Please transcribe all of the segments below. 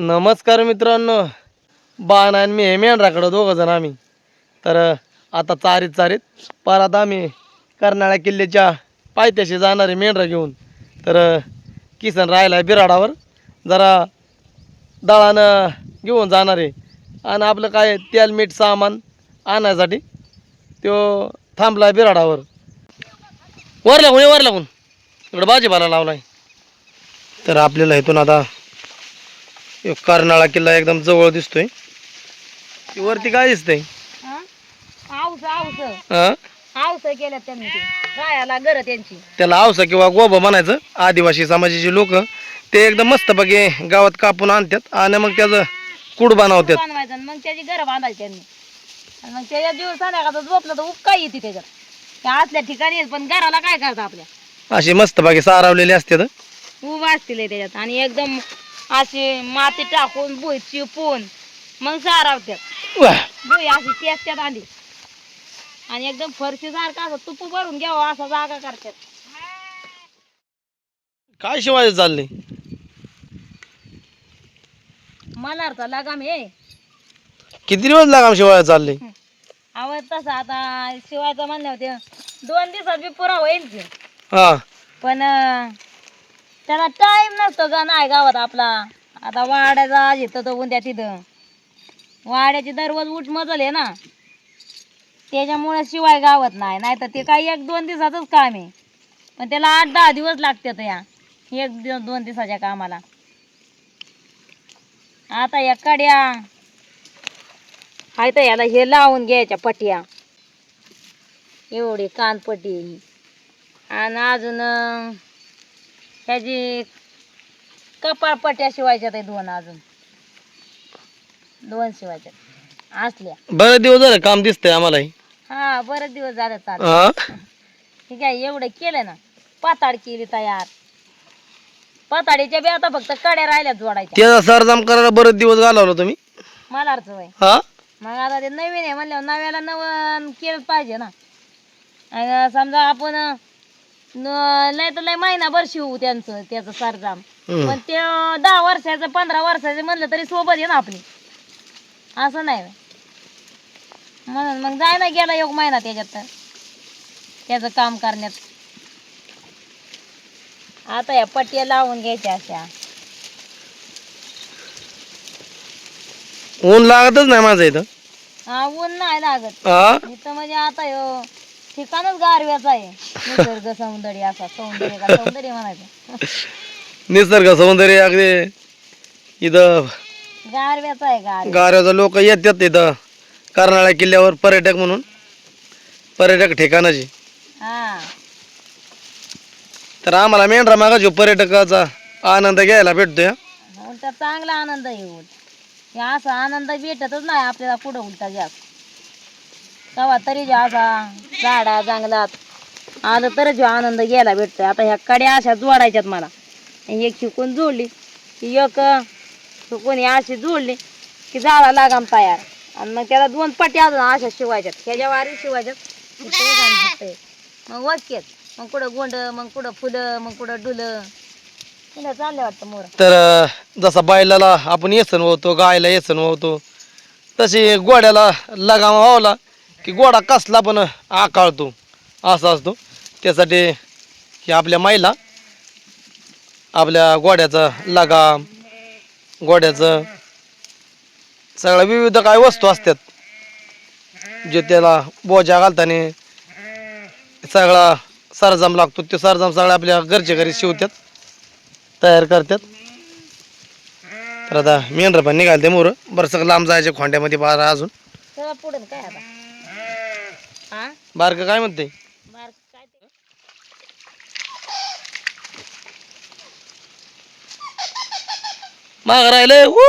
नमस्कार मित्रांनो. बाण आणि मी मेंढराकडं दोघं जण आम्ही. तर आता चारीत चारीत परत आम्ही कर्नाळा किल्ल्याच्या पायथ्याशी जाणारे मेंढरा घेऊन. तर किसन राहिला बिराडावर. जरा दळानं घेऊन जाणार. आहे आणि आपलं काय तेल मीठ सामान आणायसाठी तो थांबला बिराडावर. वर लागून ये वर लागून इकडं भाजीपाला लावलाय. तर आपल्याला इथून आता कर्नाळा किल्ला एकदम जवळ दिसतोय. वरती काय दिसतंय? हा? त्यांनी रायाला घर त्यांची. त्याला आवसा किंवा गोबा म्हणायचं. आदिवासी समाजाचे लोक. ते एकदम मस्तपैकी गावात कापून आणतात आणि मग त्याचं कूड बनवतात बनवायचं आणि मग त्याची घर बांधायची त्यांनी. आणि मग त्याच्या दिवस संध्याकाळचं झोपलं तर उपका येते त्याच्यात. त्या असल्या ठिकाणी पण घराला काय करतात आपल्या? अशी मस्तपैकी सारावलेली असतात उभा असतील हे त्याच्यात आणि एकदम अशी माती टाकून भुई चिपून मग सारावतात! भुई अशी टेसत्यात आधी आणि एकदम फरशी सारखं असं तुपू भरून घ्यावं असा जागा करतात काय शिवाय चाललंय? मलारचा लगाम हे. किती दिवस लागाम शिवाय चाललंय? आवड तसा आता शिवायचं म्हणलं होते दोन दिवसात बी पुरा होईल हा. पण अं, त्याला टाइम नसतो ग नाही गावात आपला. आता वाड्याचा आज येतं तर उद्या तिथं. वाड्याची दररोज उठ मजल आहे ना. त्याच्यामुळे शिवाय गावात नाही. नाही तर ते काही एक दोन दिवसाचंच काम आहे. पण त्याला आठ दहा दिवस लागतात या. एक दिवस दोन दिवसाच्या कामाला. आता या कड्या. हाय तर याला हे लावून घ्यायच्या पट्या. एवढी कानपट्टी. आणि अजून ह्याची कपाळपट्ट्या शिवायच्या ते दोन अजून. दोन शिवायच्या असल्या. बरेच दिवस झाले काम दिसतंय आम्हालाही. हा बरेच दिवस झाले चालू हा? ठीक आहे एवढं केलं ना. पाताड केली तयार. पाताडीच्या बी आता फक्त कड्या राहिल्या जोडायच्या. त्याचा सरजाम करायला बरेच दिवस घालवला तुम्ही? मलारच वय. हा? मग आता ते नवीन आहे म्हणल्यावर नव्याला नवं केलं पाहिजे ना. आणि समजा आपण न- लय तर लय महिनाभर शिवू त्यांचं त्याचं सरजाम. पण ते दहा वर्षाचं पंधरा वर्षाचं म्हणलं तरी सोबत आहे ना आपली. असं नाही. म्हणून मग जाय ना गेला एक महिना त्याच्यात. तर त्याचं काम करण्यात. आता या पट्ट्या लावून घ्यायच्या अशा. ऊन लागतच नाही माझं इथं. हा ऊन नाही लागत. इथं म्हणजे आता ठिकाणच गारव्याचं आहे. निसर्ग सौंदर्य असा. सौंदर्य का सौंदर्य म्हणायचं? निसर्ग सौंदर्य अगदी इथं गारव्याचं आहे गार लोक येतात इथं. कर्नाळा किल्ल्यावर पर्यटक म्हणून. पर्यटक ठिकाणाची. हा. तर आम्हाला मेंढरा मागा जो पर्यटकाचा आनंद घ्यायला भेटतोय. हा. चांगला आनंद येऊ हे असा आनंद भेटतच नाही आपल्याला पुढं उलटा जास्त. तेव्हा तरी जो असा झाडा जंगलात. आलं तर जो आनंद घ्यायला भेटतोय. आता ह्या कड्या अशा जोडायच्यात मला. एक शिकून जोडली. की एक कोणी अशी जोडली की झाडा लागाम तयार. आणि मग त्याला दोन पट्ट्या अजून अशा शिवायच्यात. ह्याच्या वारी शिवायच्यात. मग वचकेत मग कुठं गोंड मग कुठं फुलं मग कुठं डुलं. तिला चाललं वाटतं मोर. तर जसा बैलाला आपण येसन होतो गायला येसन होतो तशी गोड्याला लगाम व्हावला की गोडा कसला पण आकाळतो असा असतो. त्यासाठी की आपल्या माईला आपल्या गोड्याचा लगाम गोड्याचं सगळ्या विविध काय वस्तू असतात जे त्याला बोजा घालताना सगळा सरजाम लागतो. ते सरजाम सगळा आपल्या घरच्या घरी शिवतात तयार करतात. तर आता मेंढर पण निघाल ते मोर. बरं सगळं लांब जायचे खोंड्यामध्ये बारा अजून. सगळं पुढे काय आता? हा? बारकं काय म्हणते? बार काय ते? माग राहिले हू!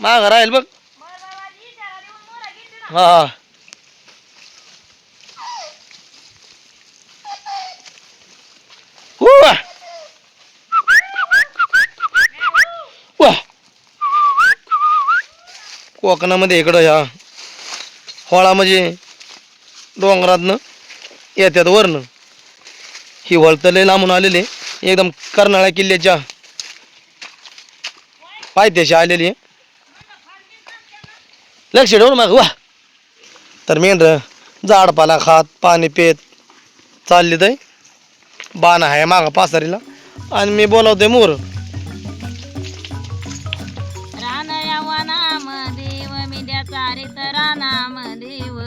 माग राहील बघ. हा. हा हू वा. वा. कोकणामध्ये इकडं ह्या होळा म्हणजे डोंगरातनं येत्यात वरनं ही वळतले लांबून आलेली एकदम कर्नाळा किल्ल्याच्या पायथ्याशी आलेली आहे. लक्ष ठेवून मग वा. तर मेंढर झाडपाला खात पाणी पेत चालली तर बाण आहे मागं पासारीला. आणि मी बोलावतोय मोर. चारित रानामध्ये देव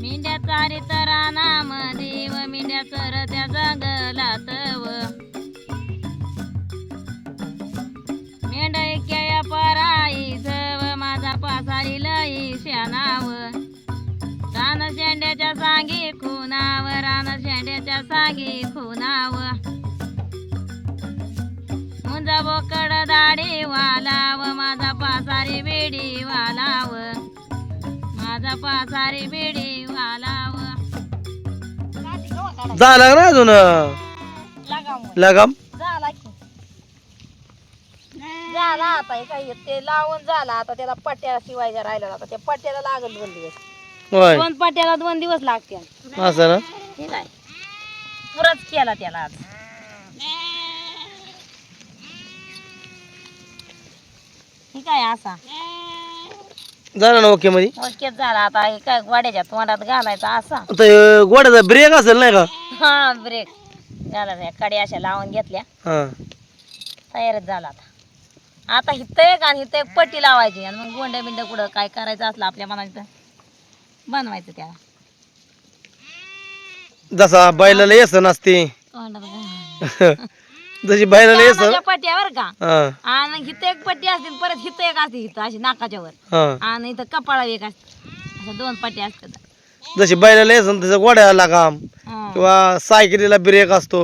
मेंढ्या चारित रानामध्ये व मेंढ्या चरत्या जंगलात व. मेंढ्या पराई पराईच व माझा पासारी लई शानाव रान शेंड्याच्या सांगी खुनाव रान शेंड्याच्या सांगी खुनाव मुंजा बोकड दाढी वाला बेडी वालाव माझा पासारी बेडी वालाव झाला ना अजून? लगाम. झाला की. झाला आता हे काय ते लावून झाला आता त्याला पट्ट्याला शिवायच्या राहिला आता त्या पट्ट्याला लागल दोन दिवस. होय. दोन पट्ट्याला दोन दिवस लागतील असं ना? पुरच केला त्याला आज. ठीक आहे असा? झालं ना ओके मध्ये? ओकेच झाला. आता हे काय गोड्याच्या तोंडात घालायचा असा. हे गोड्याचा ब्रेक असेल नाही का? हा ब्रेक झाला त्या कड्या अशा लावून घेतल्या. हा. तयारच झाला आता. आता हिथं एक आणि हिथं एक पट्टी लावायची. आणि मग गोंड्या बिंड्या कुठं काय करायचं असलं आपल्या मनात तर बनवायचं त्याला. जसा बैलाला येसन असते तोंडात घालायचं. जशी बैलाला येसन कानाच्या पट्ट्यावर का? हा. आणि हिथं एक पट्टी असते परत हिथं एक असते हिथं अशी नाकाच्या वर हा. आणि इथं कपाळा एक असते. अशा दोन पट्ट्या असतात. जशी बैलाला येसन तसं गोड्याला लगाम हा. किंवा सायकलीला ब्रेक असतो.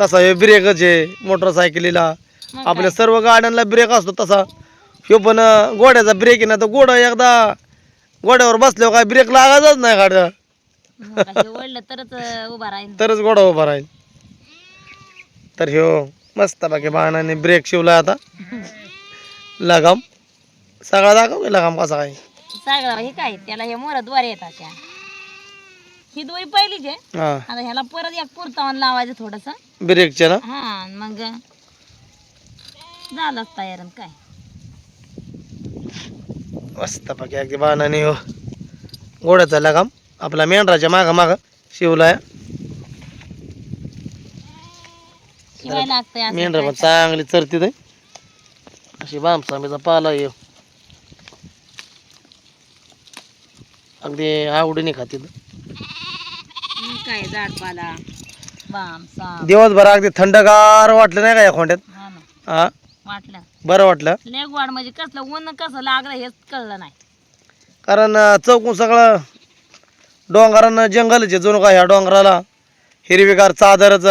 तसा हे ब्रेकच आहे मोटरसायकलीला मग आपल्या सर्व गाड्यांना ब्रेक असतो तसा. ह्यो पण अं, गोड्याचा ब्रेक आहे ना तर गोडा एकदा गोड्यावर बसल्यावर काय ब्रेक लागायचाच नाही गाड्या. काय? मग काय हे ओढलं तरच अं, उभा राहील तरच गोडा उभा राहील तर ह्यो मस्त बाकी बाणाने ब्रेक शिवला आता. लगाम. सगळा दाखव की लगाम कसा काय सगळं हे काय त्याला हे मोरद्वारे येतात त्या ही दोरी पहिलीच आहे. हा. आता ह्याला परत एक पुरतावून लावायचं थोडस. ब्रेकच्या ना? हा आणि मग झालंच तयार आणि काय. मस्त बाकी अगदी बाणाने हो गोड्याचा लगाम. आपला मेंढराच्या मागं मागं शिवलाय. शिवाय लागतंय असं मेंढर पण चांगली चरती ते अशी बामसामीचा पाला येऊ अगदी आवडीने खाते मग काय झाडपाला बाम साप दिवसभर अगदी थंडगार वाटलं नाही का या खोंड्यात? हा ना. हा? वाटलं. बरं वाटलं? लेगवाड म्हणजे कसलं ऊन कसं लागलं हेच कळलं नाही. कारण अं, चौकून सगळं डोंगरानं जंगलच आहे जणू का ह्या डोंगराला हिरवीगार चादरच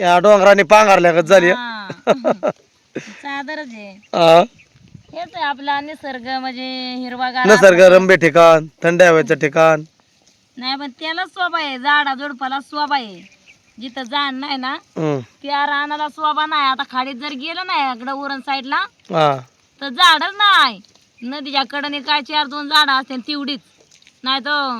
या डोंगराने पांघरल्यागत झाली. हा. आहे. हा. हेच आहे आपला निसर्ग म्हणजे हिरवागार निसर्ग रंबे ठिकाण थंड हवेचं ठिकाण. नाही पण त्याला स्वभा आहे. झाडा झुडपाला स्वभा आहे. जिथं झाड नाही ना हम्म. त्या रानाला स्वभा नाही. आता खाडीत जर गेलं नाही इकडं उरण साईडला हा. तर झाडच नाही. नदीच्या कडेने काय चार दोन झाडं असते तेवढीच. नाही तर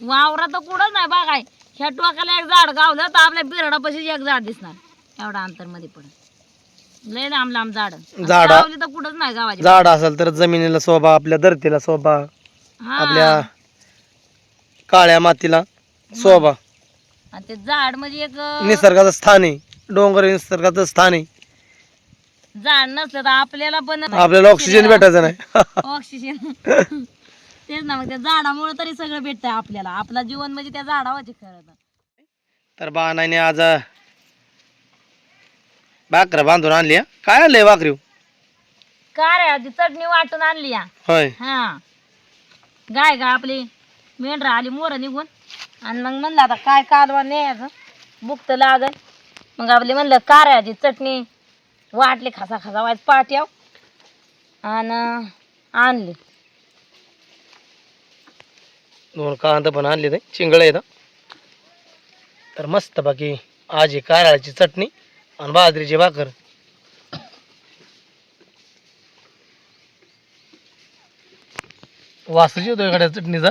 वावरात तर कुठंच नाही बघाय. ह्या टोकाला एक झाड गावलं तर आपल्या बिरडापाशी एक झाड दिसणार. एवढा अंतरमध्ये पडत लय लांब लांब झाड झाडं- तर कुठंच नाही गावाची. झाड असेल तर जमिनीला शोभा आपल्या धरतीला शोभा आपल्या काळ्या मातीला शोभा. आणि ते झाड म्हणजे एक निसर्गाचं स्थान आहे. डोंगर हे निसर्गाचं स्थान आहे. झाड नसलं तर आपल्याला पण आपल्याला ऑक्सिजन भेटायचं नाही. ऑक्सिजन तेच ना मग त्या झाडामुळे तरी सगळं भेटतंय आपल्याला. आपलं जीवन म्हणजे त्या झाडावरच खरं तर. तर बाणाने आज भाकरं बांधून आणली हं. काय आणलंय भाकरी काय रे आधी चटणी वाटून आणली या होय. हा. गाय गाय आपली? मेंढर आली मोर निघून. आणि मग म्हणलं आता काय कालवा न्यायचं? बुकत लागल. मग आपली म्हणलं कार्याची चटणी वाटली खासा खासा वाज पाट्याव. आणि आणली. दोन कांदा पण आणले ते चिंगळ येतं तर मस्त बाकी आज ही कारळाची चटणी आणि बाजरीची भाकर. वासच येतो एखाद्या चटणीचा?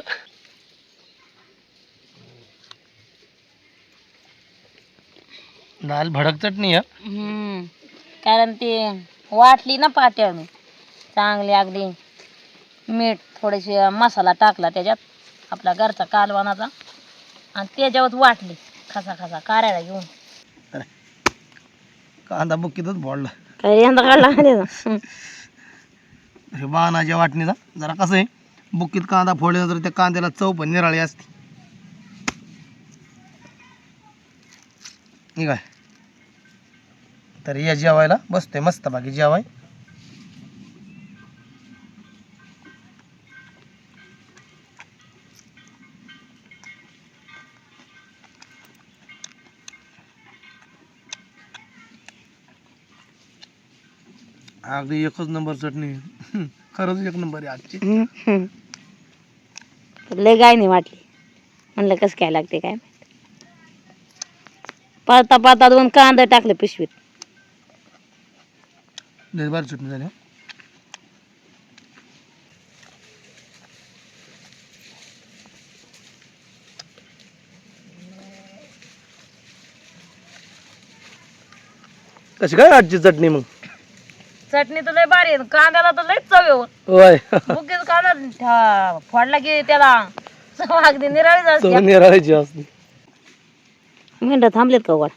दाल भडक चटणी हम्म. कारण ते वाटली ना पाट्यावर चांगली अगदी मीठ थोडेसे मसाला टाकला त्याच्यात. आपला घरचा कालवानाचा. आणि त्याच्यावर वाटली खसा खसा कारायला घेऊन. कांदा बुक्कीतच फोडला. काय यंदा काढला हे बाणाच्या वाटणीचा. जरा कसं आहे बुक्कीत कांदा फोडल्यानंतर त्या कांद्याला चव पण निराळी असते. ठीक आहे तर या जेवायला बसतोय मस्त बाकी जेवाय. अगदी एकच नंबर चटणी. खरंच एक नंबर आहे आजची. लय गाय नाही वाटली. म्हणलं कसं काय लागते काय माहीत. पाळता पाळता दोन कांदा टाकले पिशवीत. लय भारी चटणी झाली हं. कशी काय आजची चटणी मग? चटणी तर लय भारी आहे कांद्याला तर लय चव येऊन होय. बुकीच कांदा ठा- फोडला की त्याला. चव अगदी निराळीच चव असते निराळायची असते. मिनटं थांबलेत का वाट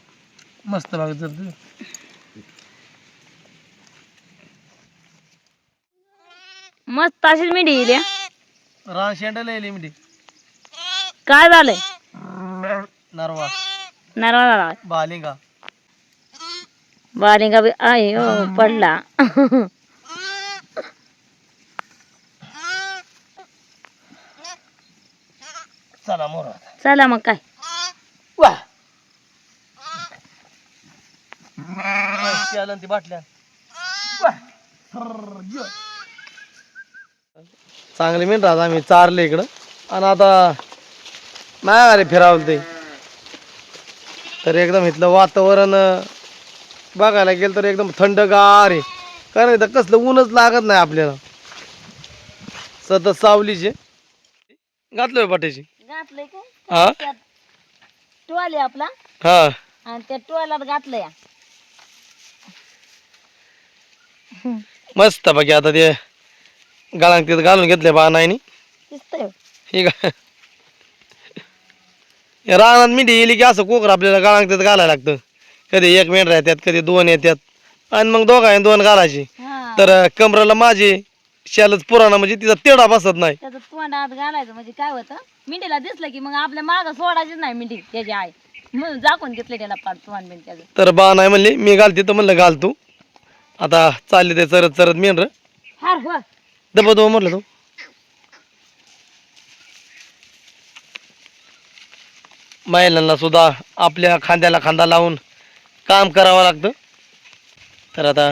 मस्त लागत चटणी मस्त अशीच मिठी येईल रान शेंडाला येईल मिठी काय झालंय? नरवा. नारळाला बालिंगा. बारिंगा बी आहे हो पडला चला मोर चला मग काय? वा! आलं ती बाटल्या चांगले मिनिट राहत आम्ही चारले इकडं. आणि आता नाही अरे फिरावलं ते तर एकदम इथलं वातावरण बघायला गेलं तर एकदम थंडगार आहे. कारण इथं कसलं ऊनच लागत नाही आपल्याला. सतत सावलीचे. घातलोय पाट्याची घातलंय हा? त्यात टोल आहे आपला. हा. आणि त्या टोलात घातलंय. मस्त बाकी आता ते गाळांक तिथं घालून घेतले बा नाही दिसतंय. ठीक आहे रानात मिठी येली की असं कोकर आपल्याला गाळांक तिथं घालायला लागतं. कधी एक मेंढरा येतात कधी दोन येतात आणि मग दोघा दोन घालायची. हा. तर कमराला माझी शालच पुराणा म्हणजे तिचा तेढा बसत नाही. त्याचं घालायचं म्हणजे काय होतं? मिंडीला दिसलं की मग आपल्या मागं सोडायचीच नाही मिंडी त्याची आई. म्हणून झाकून घेतलं त्याला तोंड त्याचं. तर बा नाही म्हणली मी घालते तर म्हणलं घाल तू. आता चालले ते चरत चरत मेंढर. हार हो दबा म्हटलं तू. महिलांना सुद्धा आपल्या खांद्याला खांदा लावून काम करावं लागतं. तर आता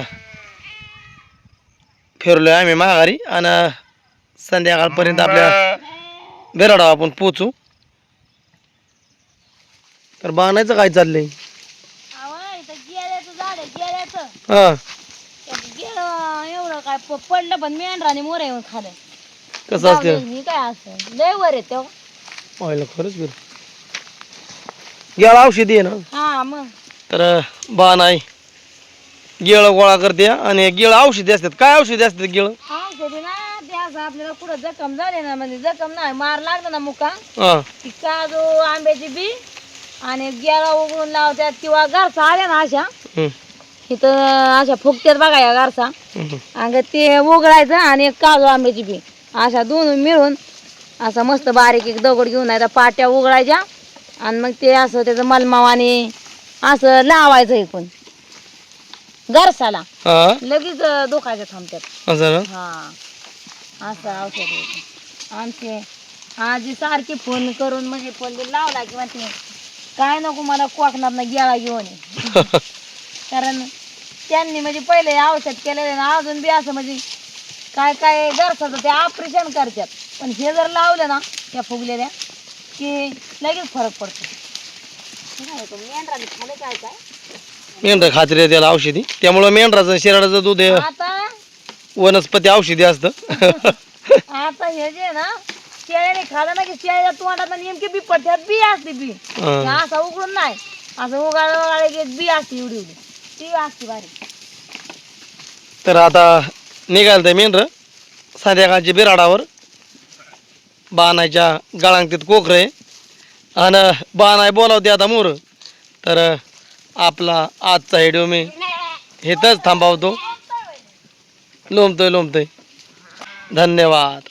फिरलोय आम्ही माघारी आणि संध्याकाळपर्यंत आपल्या घराडा आपण पोचू तर बाणायचं काय चाललंय? आहे हा. एवढं काय पडलं पण मेंढराने मोर येऊन खाल्लं. कसं असते? मी काय असं? लय वर आहे खरंच गेला औषधी आहे ना? हा मग. तर बा नाही. गिळ गोळा करते आणि गिळ औषधी असतात. काय औषधी असतात गिळ? औषधी ना ते असं आपल्याला कुठं जखम झाली ना म्हणजे जखम नाही मार लागला ना मुका हा. ती काजू आंब्याची बी आणि गेला उघडून लावत्यात किंवा गारसा आल्या ना अशा. हम्म, इथं अशा फुगत्यात बघा या गारसा हम्म. आणि ते उघडायचं आणि एक काजू आंब्याची बी. अशा दोन मिळून असा मस्त बारीक एक दगड घेऊन आहे पाट्या उघडायच्या. आणि मग ते असं त्याचं मलमावाने असं लावायचं इकून गरसाला हा? लगेच अं, दुखायचं असं ना? हा. असं औषध. आमचे आजी सारखी फोन करून म्हणजे फोन लावला किंवा ते काय नको मला कोकणात गेळा घेऊन ये. कारण त्यांनी म्हणजे पहिले औषध केलेले ना अजून बी असं म्हणजे काय काय गरसाचं ते ऑपरेशन करतात. पण हे जर लावलं ना त्या फुगलेल्या की लगेच फरक पडतो हे काय होतं, मेंढराने खाल्लं काय काय मेंढर खात्री त्याला औषधी. त्यामुळं मेंढराचं शिराडाचं दूध हे आता? वनस्पती औषधी असतं. आता हे जे ना शेळ्याने खाल्लं ना की शेळ्या तोंडात नेमकी बी पडत्यात बी असते बी. हे. असं उघडून नाही. असं उगाळ उगाळ एक बी असते एवढी एवढी. ती असते भारी तर आता निघाल ते मेंढर. संध्याकाळची बिराडावर बाणायच्या गळांगतीत कोकरे आणि बा नाही बोलावते आता मोर. तर आपला आजचा व्हिडिओ मी हेच थांबवतो. लोंबतोय लोंबतोय धन्यवाद.